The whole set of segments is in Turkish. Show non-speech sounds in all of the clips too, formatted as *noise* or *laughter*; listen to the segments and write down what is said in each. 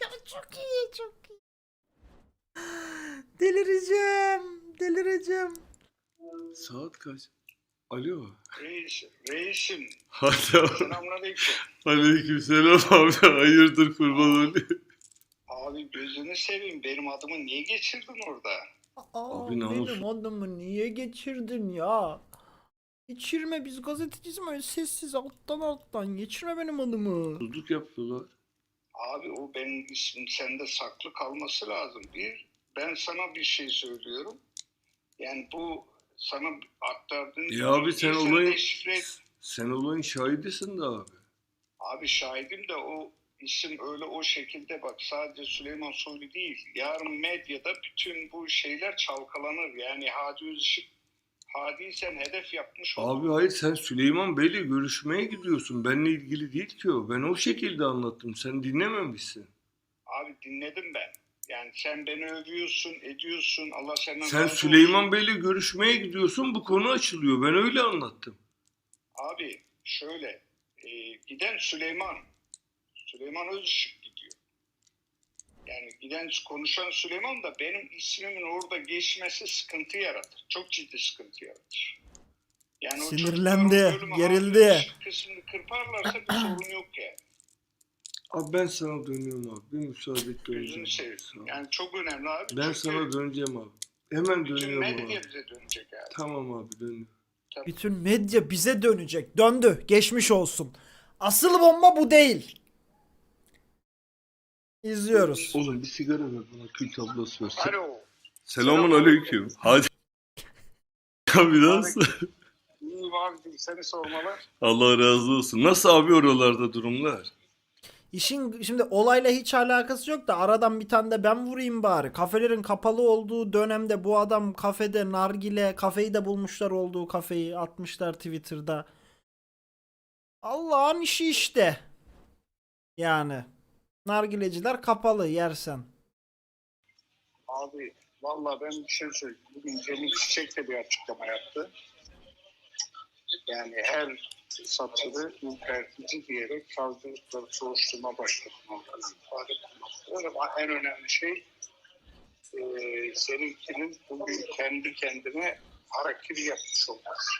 ya çok iyi çok iyi. Delireceğim. Delireceğim. Saat kaç? Alo. Reis, reisim. Hadi Selamünaleyküm. Aleyküm selam abi. Hayırdır kurban olayım. Abi gözünü seveyim. Benim adımı niye geçirdin orada? Aa, Abi namus. benim adamı niye geçirdin ya? Geçirme biz gazeteciyiz ama öyle sessiz alttan alttan geçirme benim adımı. Tuzluk yaptılar. Abi o benim ismim sende saklı kalması lazım. Bir, ben sana bir şey söylüyorum. Yani bu sana aktardığın... Ya abi sen olayın deşifre sen olayın şahidisin de abi. Abi şahidim de o isim öyle o şekilde bak sadece Süleyman Soylu değil. Yarın medyada bütün bu şeyler çalkalanır. Yani Hadi Özışık Hadi'yi sen hedef yapmış oldun. Abi hayır sen Süleyman Bey'le görüşmeye gidiyorsun. Benle ilgili değil ki o. Ben o şekilde anlattım. Sen dinlememişsin. Abi dinledim ben. Yani sen beni övüyorsun, ediyorsun. Allah senden Sen razı Süleyman olsun. Bey'le görüşmeye gidiyorsun. Bu konu açılıyor. Ben öyle anlattım. Abi şöyle, e, giden Süleyman, Süleyman Özışık. Yani giden konuşan Süleyman da benim ismimin orada geçmesi sıkıntı yaratır. Çok ciddi sıkıntı yaratır. Yani Sinirlendi, gerildi. Kısmını kırparlarsa bir *clears throat* sorun yok yani. Abi ben sana dönüyorum abi. Bir müsaade et döneceğim. Gözünü seveyim. Yani çok önemli abi. Ben Çünkü sana döneceğim abi. Hemen bütün dönüyorum medya abi. bize dönecek abi. Tamam abi dönüyorum. Bütün medya bize dönecek. Döndü. Geçmiş olsun. Asıl bomba bu değil. İzliyoruz. Oğlum bir sigara ver bana kül tablası ver. Alo. Selamun aleyküm. Hadi. *laughs* Abi nasıl? İyi var seni sormalar. Allah razı olsun. Nasıl abi oralarda durumlar? İşin şimdi olayla hiç alakası yok da aradan bir tane de ben vurayım bari. Kafelerin kapalı olduğu dönemde bu adam kafede nargile kafeyi de bulmuşlar olduğu kafeyi atmışlar Twitter'da. Allah'ın işi işte. Yani. Nargileciler kapalı yersen. Abi vallahi ben bir şey söyleyeyim. Bugün Cemil Çiçek de bir açıklama yaptı. Yani her satırı ürpertici diyerek savcılıkları soruşturma başlatmaları ifade etmektedir. Ama en önemli şey e, seninkinin bugün kendi kendine hareketi yapmış olması.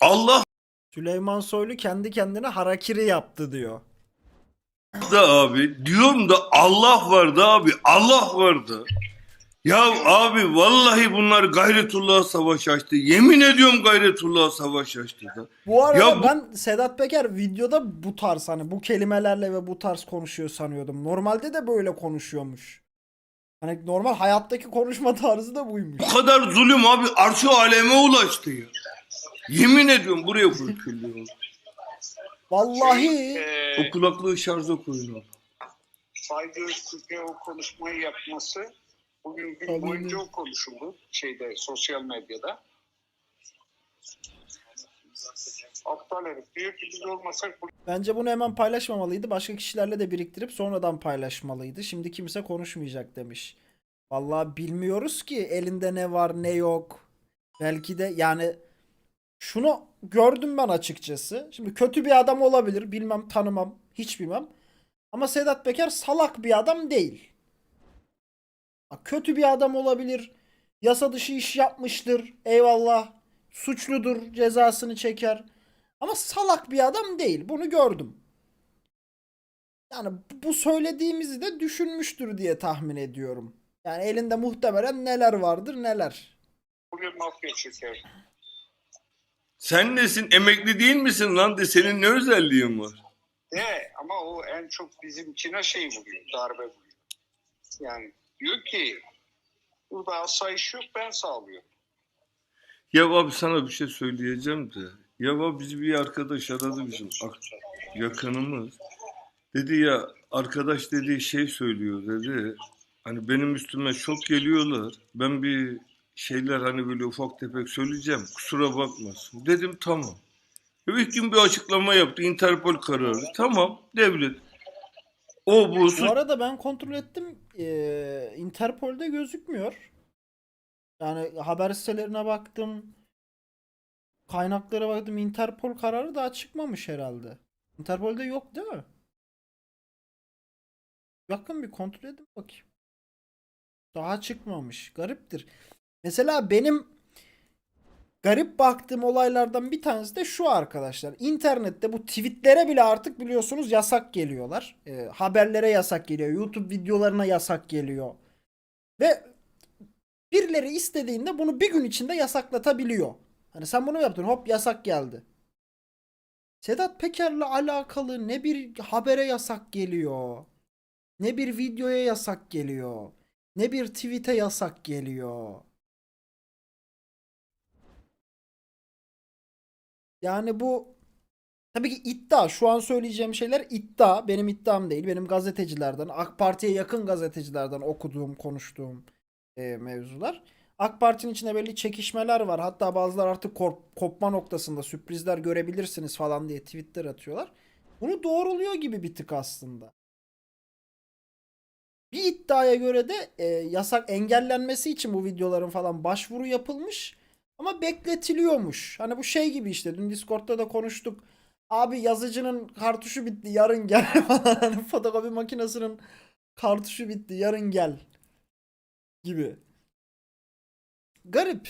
Allah Süleyman Soylu kendi kendine harakiri yaptı diyor. Da abi. Diyorum da Allah vardı abi. Allah vardı. Ya abi vallahi bunlar gayretullah'a savaş açtı. Yemin ediyorum gayretullah'a savaş açtı da. Bu arada Ya bu- ben Sedat Peker videoda bu tarz hani bu kelimelerle ve bu tarz konuşuyor sanıyordum. Normalde de böyle konuşuyormuş. Hani normal hayattaki konuşma tarzı da buymuş. Bu kadar zulüm abi arşı aleme ulaştı ya. Yemin ediyorum buraya koy Vallahi E, O kulaklığı şarja koyun abi. Fayda Öztürk'e o konuşmayı yapması bugün gün Tabii. boyunca o konuşuldu şeyde sosyal medyada. Aptal herif diyor ki biz olmasak bu bence bunu hemen paylaşmamalıydı. Başka kişilerle de biriktirip sonradan paylaşmalıydı. Şimdi kimse konuşmayacak demiş. Vallahi bilmiyoruz ki elinde ne var ne yok. Belki de yani şunu gördüm ben açıkçası. Şimdi kötü bir adam olabilir. Bilmem tanımam. Hiç bilmem. Ama Sedat Peker salak bir adam değil. Kötü bir adam olabilir. Yasa dışı iş yapmıştır. Eyvallah. Suçludur. Cezasını çeker. Ama salak bir adam değil. Bunu gördüm. Yani bu söylediğimizi de düşünmüştür diye tahmin ediyorum. Yani elinde muhtemelen neler vardır neler. bugün mafya çeker. Sen nesin? Emekli değil misin lan de senin ne özelliğin var? De ama o en çok bizimkine şey vuruyor, darbe vuruyor. Yani diyor ki burada asayiş yok ben sağlıyorum. Ya abi sana bir şey söyleyeceğim de. Ya abi bizi bir arkadaş aradı bizim ak- yakınımız. Dedi ya arkadaş dediği şey söylüyor dedi. Hani benim üstüme çok geliyorlar. Ben bir şeyler hani böyle ufak tefek söyleyeceğim. Kusura bakmasın. Dedim tamam. İlk gün bir açıklama yaptı. Interpol kararı. Tamam devlet. O bu Bu arada ben kontrol ettim. Ee, Interpol'de gözükmüyor. Yani haber sitelerine baktım. Kaynaklara baktım. Interpol kararı daha çıkmamış herhalde. Interpol'de yok değil mi? Yakın bir kontrol edin bakayım. Daha çıkmamış. Gariptir. Mesela benim garip baktığım olaylardan bir tanesi de şu arkadaşlar. İnternette bu tweetlere bile artık biliyorsunuz yasak geliyorlar. Ee, haberlere yasak geliyor. YouTube videolarına yasak geliyor. Ve birileri istediğinde bunu bir gün içinde yasaklatabiliyor. Hani sen bunu yaptın hop yasak geldi. Sedat Peker'le alakalı ne bir habere yasak geliyor. Ne bir videoya yasak geliyor. Ne bir tweet'e yasak geliyor. Yani bu tabii ki iddia. Şu an söyleyeceğim şeyler iddia. Benim iddiam değil. Benim gazetecilerden, AK Parti'ye yakın gazetecilerden okuduğum, konuştuğum e, mevzular. AK Parti'nin içinde belli çekişmeler var. Hatta bazılar artık korp- kopma noktasında sürprizler görebilirsiniz falan diye tweetler atıyorlar. Bunu doğruluyor gibi bir tık aslında. Bir iddiaya göre de e, yasak engellenmesi için bu videoların falan başvuru yapılmış ama bekletiliyormuş. Hani bu şey gibi işte dün Discord'da da konuştuk. Abi yazıcının kartuşu bitti yarın gel *laughs* falan. Hani fotokopi makinesinin kartuşu bitti yarın gel gibi. Garip.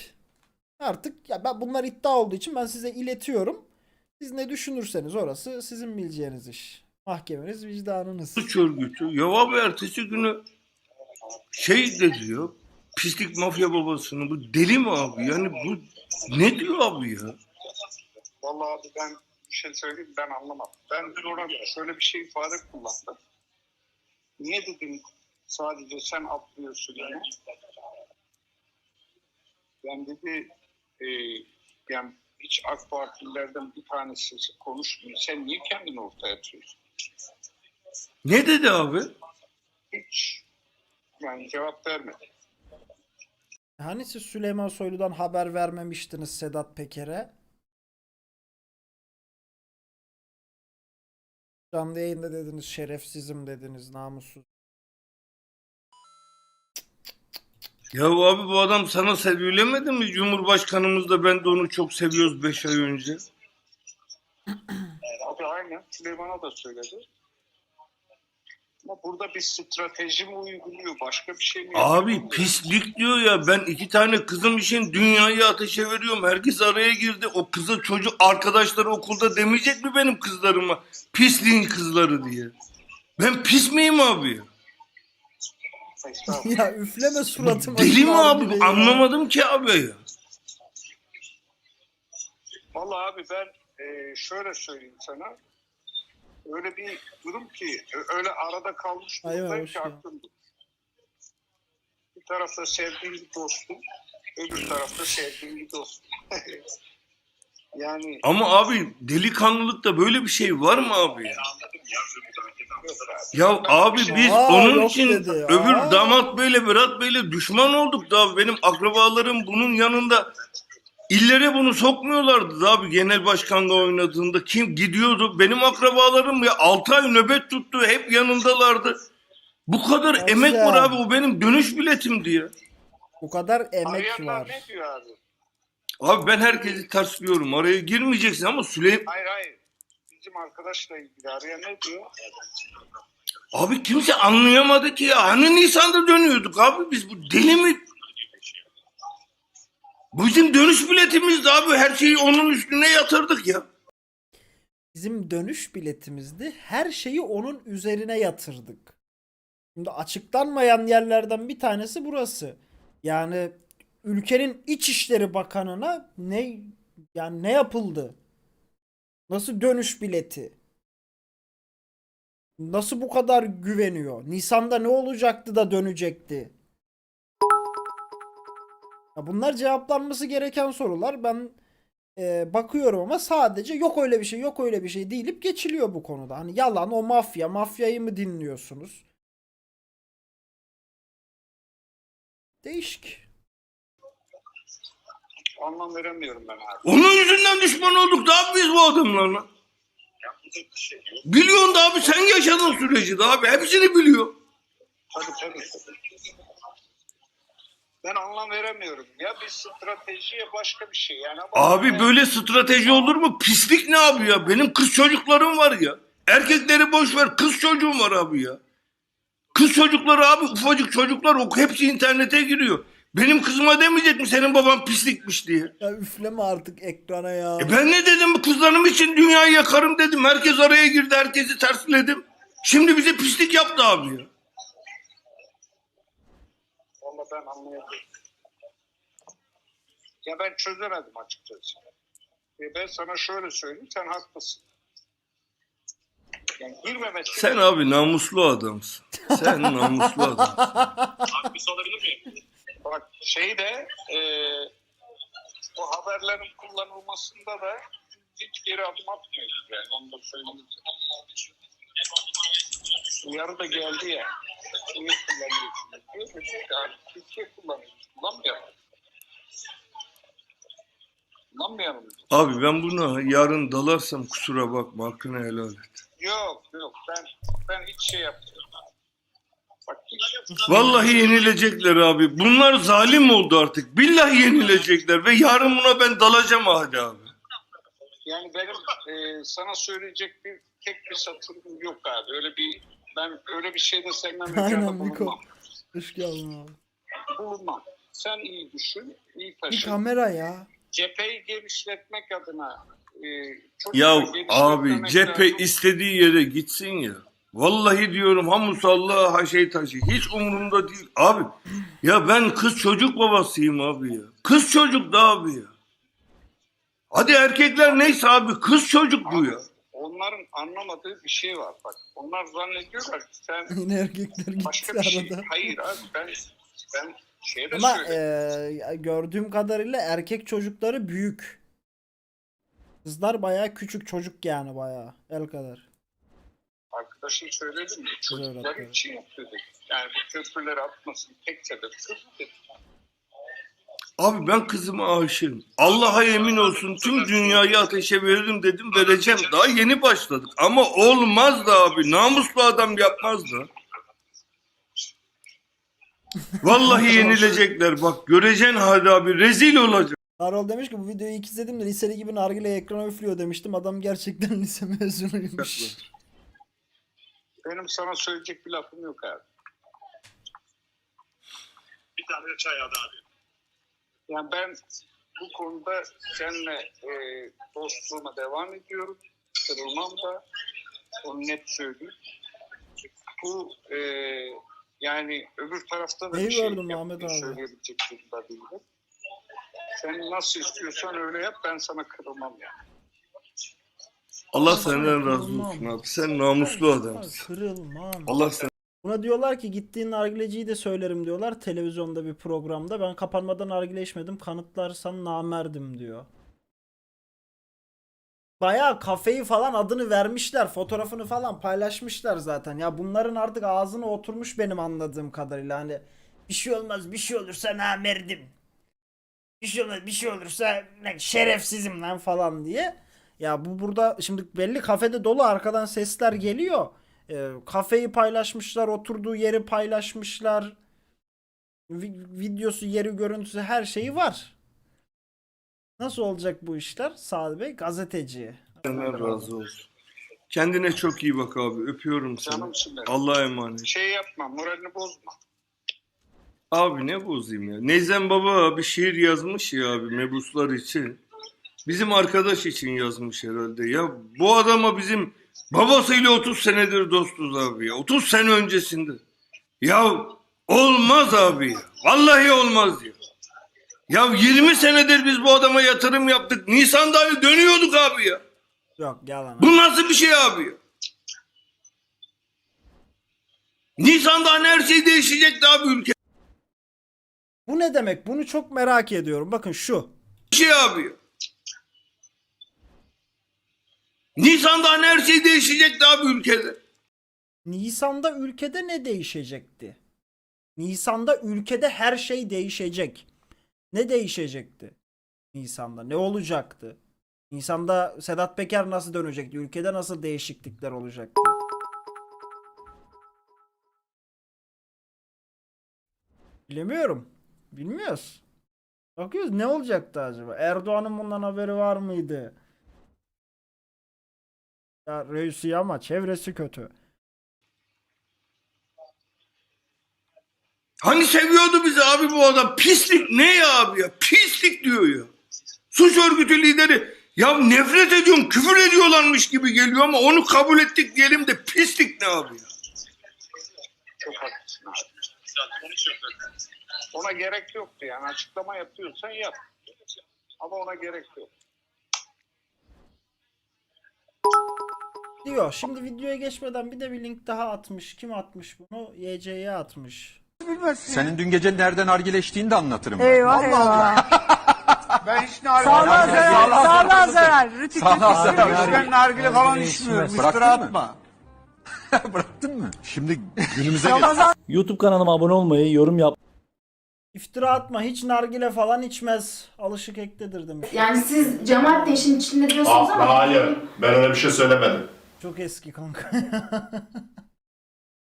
Artık ya ben bunlar iddia olduğu için ben size iletiyorum. Siz ne düşünürseniz orası sizin bileceğiniz iş. Mahkemeniz vicdanınız. suç örgütü. Ya abi ertesi günü şey de diyor. Pislik mafya babasını. Bu deli mi abi? Yani bu ne diyor abi ya? Vallahi abi ben bir şey söyleyeyim ben anlamadım. Ben dün ona şöyle bir şey ifade kullandım. Niye dedim sadece sen atlıyorsun yani? Ben dedi e, yani hiç AK Partililerden bir tanesi konuşmuyor. Sen niye kendini ortaya atıyorsun? Ne dedi abi? Hiç yani cevap vermedi. Hani siz Süleyman Soylu'dan haber vermemiştiniz Sedat Peker'e? Canlı yayında dediniz şerefsizim dediniz namussuz. Ya abi bu adam sana söylemedi mi? Cumhurbaşkanımız da ben de onu çok seviyoruz 5 ay önce. *clears throat* Abi aynen Süleyman'a da söyledi. Ama burada bir strateji mi uyguluyor? Başka bir şey mi Abi yapıyor? pislik diyor ya ben iki tane kızım için dünyayı ateşe veriyorum. Herkes araya girdi. O kızı çocuk arkadaşları okulda demeyecek mi benim kızlarıma? Pisliğin kızları diye. Ben pis miyim abi? ya? Üfleme suratıma. Deli mi abi? ya. Anlamadım ki abi ya. Vallahi abi ben e, şöyle söyleyeyim sana. Öyle bir durum ki öyle arada kalmış durumdayım ki aklımda. Bir tarafta sevdiğim bir dostum, öbür tarafta sevdiğim bir dostum. *laughs* yani Ama abi delikanlılıkta böyle bir şey var mı abi ya? Ya abi biz Aa, onun yok için dedi. öbür Aa. damat beyle Berat beyle düşman olduk da benim akrabalarım bunun yanında illere bunu sokmuyorlardı da abi genel başkanla oynadığında kim gidiyordu benim akrabalarım ya 6 ay nöbet tuttu hep yanındalardı. Bu kadar Güzel. emek var abi o benim dönüş biletimdi ya. Bu kadar emek Arayanlar var. ne diyor abi? Abi ben herkesi tersliyorum araya girmeyeceksin ama Süleyman Hayır hayır. Bizim arkadaşla ilgili arayan ne diyor? abi kimse anlayamadı ki ya hani Nisan'da dönüyorduk abi biz bu deli mi? Bizim dönüş biletimizdi abi her şeyi onun üstüne yatırdık ya. Bizim dönüş biletimizdi. Her şeyi onun üzerine yatırdık. Şimdi açıklanmayan yerlerden bir tanesi burası. Yani ülkenin İçişleri Bakanı'na ne yani ne yapıldı? Nasıl dönüş bileti? Nasıl bu kadar güveniyor? Nisan'da ne olacaktı da dönecekti? Ya bunlar cevaplanması gereken sorular. Ben e, bakıyorum ama sadece yok öyle bir şey yok öyle bir şey deyilip geçiliyor bu konuda. Hani yalan o mafya mafyayı mı dinliyorsunuz? Değişik. Anlam veremiyorum ben abi. Onun yüzünden düşman olduk da abi biz bu adamlarla. Biliyorsun da abi sen yaşadın süreci de abi hepsini biliyor. Tabii tabii. Ben anlam veremiyorum. Ya bir stratejiye başka bir şey. Yani ama Abi böyle strateji olur mu? Pislik ne abi ya? Benim kız çocuklarım var ya. Erkekleri boş ver kız çocuğum var abi ya. Kız çocukları abi ufacık çocuklar o hepsi internete giriyor. Benim kızıma demeyecek mi senin baban pislikmiş diye. Ya üfleme artık ekrana ya. E ben ne dedim kızlarım için dünyayı yakarım dedim. Herkes araya girdi herkesi tersledim. Şimdi bize pislik yaptı abi ya. Ben anlayamıyorum. Ya ben çözemedim açıkçası. E ben sana şöyle söyleyeyim, sen haklısın. Yani girmemesi... Sen abi namuslu adamsın. Sen namuslu adamsın. Abi bir sorabilir miyim? Bak şey de e, bu haberlerin kullanılmasında da hiç geri adım atmıyoruz yani onu da söyleyeyim. Uyarı da geldi ya. Kimi kullanıyorsunuz. Biz yani Türkiye kullanıyoruz. Kullanmayalım. Kullanmayalım. Abi ben buna yarın dalarsam kusura bakma hakkını helal et. Yok yok ben ben hiç şey yapmıyorum. Bak hiç Vallahi yenilecekler abi. Bunlar zalim oldu artık. Billahi yenilecekler ve yarın buna ben dalacağım hadi abi. Yani benim e, sana söyleyecek bir tek bir satırım yok abi. Öyle bir ben öyle bir şeyde senden Aynen, Miko. Hoş geldin abi. Bulunmam. Sen iyi düşün, iyi Bir taşı. kamera ya. Cepheyi genişletmek adına e, çok Ya abi cephe lazım. istediği yere gitsin ya. Vallahi diyorum ha musalla ha şey taşı. Hiç umurumda değil. Abi ya ben kız çocuk babasıyım abi ya. Kız çocuk da abi ya. Hadi erkekler neyse abi kız çocuk bu ya. Onların anlamadığı bir şey var bak. Onlar zannediyorlar ki sen *laughs* Yine erkekler başka bir şey. arada. Hayır abi ben ben şeye de Ama söyleyeyim. e, gördüğüm kadarıyla erkek çocukları büyük. Kızlar bayağı küçük çocuk yani bayağı. El kadar. Arkadaşım söyledim mi? Çocuklar evet. için dedik. Yani bu köprüleri atmasın tek sebep dedik. Abi ben kızıma aşığım. Allah'a yemin olsun tüm dünyayı ateşe veririm dedim vereceğim. Daha yeni başladık. Ama olmaz da abi. Namuslu adam yapmaz da. Vallahi yenilecekler. Bak göreceksin hadi abi. Rezil olacak. Karol demiş ki bu videoyu ilk izledim de liseli gibi nargile ekrana üflüyor demiştim. Adam gerçekten *laughs* lise mezunuymuş. Benim sana söyleyecek bir lafım yok abi. Bir tane çay aldı abi. Yani ben bu konuda seninle e, dostluğuma devam ediyorum. Kırılmam da. Onu net söyleyeyim. Bu e, yani öbür tarafta da Neyi bir şey yapmayı Ahmet abi? söyleyebilecek durumda değilim. Sen nasıl istiyorsan öyle yap ben sana kırılmam yani. Allah senden razı olsun abi. Sen namuslu adamsın. Kırılmam. Allah sen Buna diyorlar ki gittiğin nargileciyi de söylerim diyorlar televizyonda bir programda. Ben kapanmadan nargile içmedim kanıtlarsan namerdim diyor. Bayağı kafeyi falan adını vermişler. Fotoğrafını falan paylaşmışlar zaten. Ya bunların artık ağzına oturmuş benim anladığım kadarıyla. Hani bir şey olmaz bir şey olursa namerdim. Bir şey olmaz bir şey olursa şerefsizim lan falan diye. Ya bu burada şimdi belli kafede dolu arkadan sesler geliyor. Ee, kafeyi paylaşmışlar, oturduğu yeri paylaşmışlar. Vi- videosu, yeri, görüntüsü her şeyi var. Nasıl olacak bu işler? Sadi Bey gazeteci. senden razı olsun. Kendine çok iyi bak abi. Öpüyorum seni. Canımsın benim. Allah'a emanet. Şey yapma moralini bozma. Abi ne bozayım ya. Neyzen Baba bir şiir yazmış ya abi mebuslar için. Bizim arkadaş için yazmış herhalde. Ya bu adama bizim babasıyla 30 senedir dostuz abi ya. 30 sene öncesinde. Ya olmaz abi ya. Vallahi olmaz ya. Ya 20 senedir biz bu adama yatırım yaptık. Nisan'da hani dönüyorduk abi ya. Yok yalan. Bu nasıl bir şey abi ya? Nisan'da hani her şey değişecekti abi ülke. Bu ne demek? Bunu çok merak ediyorum. Bakın şu. Bir şey abi ya. Nisan'da hani her şey değişecekti abi ülkede. Nisan'da ülkede ne değişecekti? Nisan'da ülkede her şey değişecek. Ne değişecekti? Nisan'da ne olacaktı? Nisan'da Sedat Peker nasıl dönecekti? Ülkede nasıl değişiklikler olacaktı? Bilemiyorum. Bilmiyoruz. Bakıyoruz ne olacaktı acaba? Erdoğan'ın bundan haberi var mıydı? Ya reisi ama çevresi kötü. Hani seviyordu bizi abi bu adam. Pislik ne ya abi ya? Pislik diyor ya. Suç örgütü lideri. Ya nefret ediyorum, küfür ediyorlarmış gibi geliyor ama onu kabul ettik diyelim de pislik ne abi ya? Çok haklısın abi. Ona gerek yoktu yani açıklama yapıyorsan yap. Ama ona gerek yok. Diyor. Şimdi videoya geçmeden bir de bir link daha atmış. Kim atmış bunu? YC'ye atmış. Senin dün gece nereden nargileştiğini de anlatırım. ben. Eyvah eyvah. *laughs* Ben hiç nargile Sağlığa zarar. Sağlığa zarar. Rütük Sağlığa rütük. zarar. ben nargile falan içmiyorum. Bıraktın mı? atma. *laughs* Bıraktın mı? Şimdi günümüze gel. YouTube kanalıma abone olmayı, yorum yap İftira atma. Hiç nargile falan içmez. Alışık ektedir demiş. Yani siz cemaat de işin içinde diyorsunuz ama Hayır. Ben öyle bir şey söylemedim. Çok eski kanka. *laughs*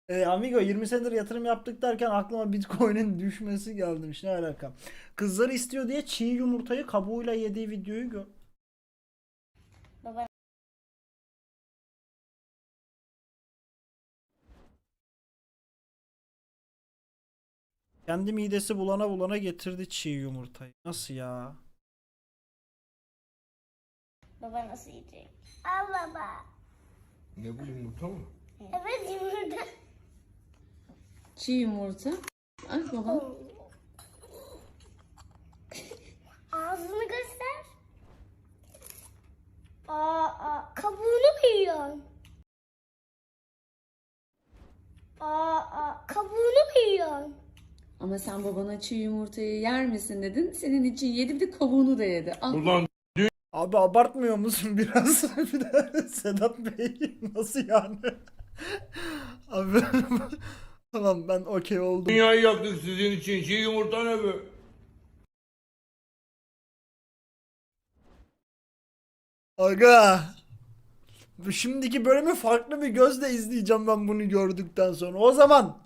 e, amigo 20 senedir yatırım yaptık derken aklıma Bitcoin'in düşmesi gelmiş. Ne alaka? Kızları istiyor diye çiğ yumurtayı kabuğuyla yediği videoyu gör. Kendi midesi bulana bulana getirdi çiğ yumurtayı. Nasıl ya? Baba nasıl yiyecek? Al baba. Ne bu yumurta mı? Evet yumurta. çiğ yumurta. Ay baba. *laughs* Ağzını göster. Aa, aa kabuğunu mu yiyorsun? Aa, aa kabuğunu mu yiyorsun? Ama sen babana çiğ yumurtayı yer misin dedin. Senin için yedi bir de kabuğunu da yedi. Al. Abi abartmıyor musun *laughs* biraz? bir de Sedat Bey nasıl yani? Abi tamam ben okey oldum. Dünyayı yaktık sizin için. Çiğ yumurta ne be? Aga. Bu Şimdiki bölümü farklı bir gözle izleyeceğim ben bunu gördükten sonra. O zaman